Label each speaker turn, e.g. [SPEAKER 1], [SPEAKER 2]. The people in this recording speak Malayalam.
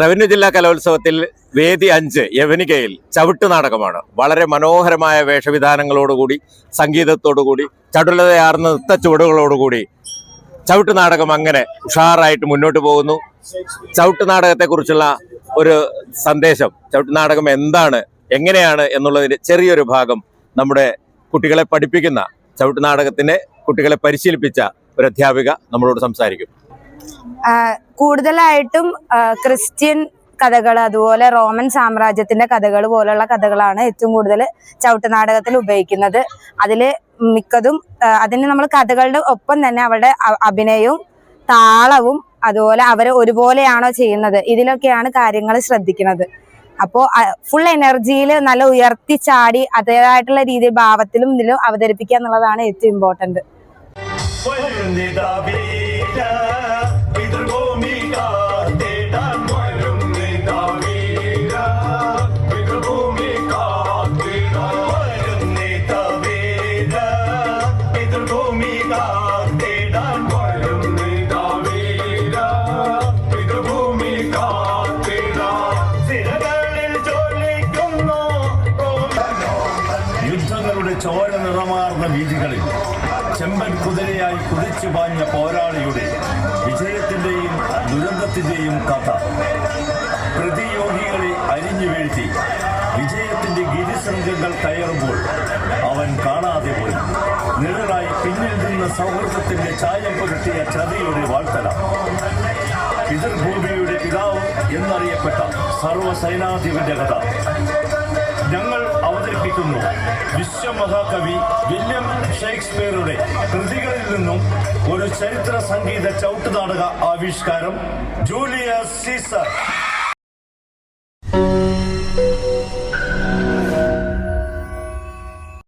[SPEAKER 1] റവന്യൂ ജില്ലാ കലോത്സവത്തിൽ വേദി അഞ്ച് യവനികയിൽ ചവിട്ട് നാടകമാണ്. വളരെ മനോഹരമായ വേഷവിധാനങ്ങളോടുകൂടി സംഗീതത്തോടുകൂടി ചടുലതയാർന്ന നൃത്ത ചുവടുകളോടുകൂടി ചവിട്ട് നാടകം അങ്ങനെ ഉഷാറായിട്ട് മുന്നോട്ട് പോകുന്നു. ചവിട്ട് നാടകത്തെക്കുറിച്ചുള്ള ഒരു സന്ദേശം ചവിട്ട് നാടകം എന്താണ് എങ്ങനെയാണ് എന്നുള്ളതിന്റെ ചെറിയൊരു ഭാഗം നമ്മുടെ കുട്ടികളെ പഠിപ്പിക്കുന്ന ചവിട്ട് നാടകത്തിനെ കുട്ടികളെ പരിശീലിപ്പിച്ച ഒരു അധ്യാപിക നമ്മളോട് സംസാരിക്കും.
[SPEAKER 2] കൂടുതലായിട്ടും ക്രിസ്ത്യൻ കഥകൾ അതുപോലെ റോമൻ സാമ്രാജ്യത്തിന്റെ കഥകൾ പോലുള്ള കഥകളാണ് ഏറ്റവും കൂടുതൽ ചവിട്ട് നാടകത്തിൽ ഉപയോഗിക്കുന്നത്. അതിൽ മിക്കതും അതിന് നമ്മൾ കഥകളുടെ ഒപ്പം തന്നെ അവരുടെ അഭിനയവും താളവും അതുപോലെ അവർ ഒരുപോലെയാണോ ചെയ്യുന്നത് ഇതിലൊക്കെയാണ് കാര്യങ്ങൾ ശ്രദ്ധിക്കുന്നത്. അപ്പോൾ ഫുൾ എനർജിയിൽ നല്ല ഉയർത്തി ചാടി അതേതായിട്ടുള്ള രീതിയിൽ ഭാവത്തിലും ഇതിലും അവതരിപ്പിക്കുക എന്നുള്ളതാണ് ഏറ്റവും ഇമ്പോർട്ടന്റ്
[SPEAKER 3] ചോര നിറമാർന്ന വീതികളിൽ ചെമ്പൻ കുതിരയായി കുതിച്ചു പാഞ്ഞ പോരാളിയുടെ വിജയത്തിന്റെയും ദുരന്തത്തിന്റെയും കഥ. പ്രതിയോഗികളെ അരിഞ്ഞു വീഴ്ത്തി വിജയത്തിന്റെ ഗിരിസംഘങ്ങൾ കയറുമ്പോൾ അവൻ കാണാതെ പോയി. നിഴലായി പിന്നിൽ നിന്ന് സൗഹൃദത്തിന്റെ ചായം പുരട്ടിയ ചതിയുടെ വാഴ്ത്തല. പിതൃഭൂമിയുടെ പിതാവ് എന്നറിയപ്പെട്ട സർവസൈനാധിപന്റെ കഥ. ഞങ്ങൾ അവതരിപ്പിക്കുന്നു. വിശ്വമഹാകവി വില്യം ഷേക്സ്പിയറുടെ കൃതികളിൽ നിന്നും ഒരു ചരിത്ര സംഗീത ചവിട്ടുനാടക ആവിഷ്കാരം ജൂലിയസ് സീസർ.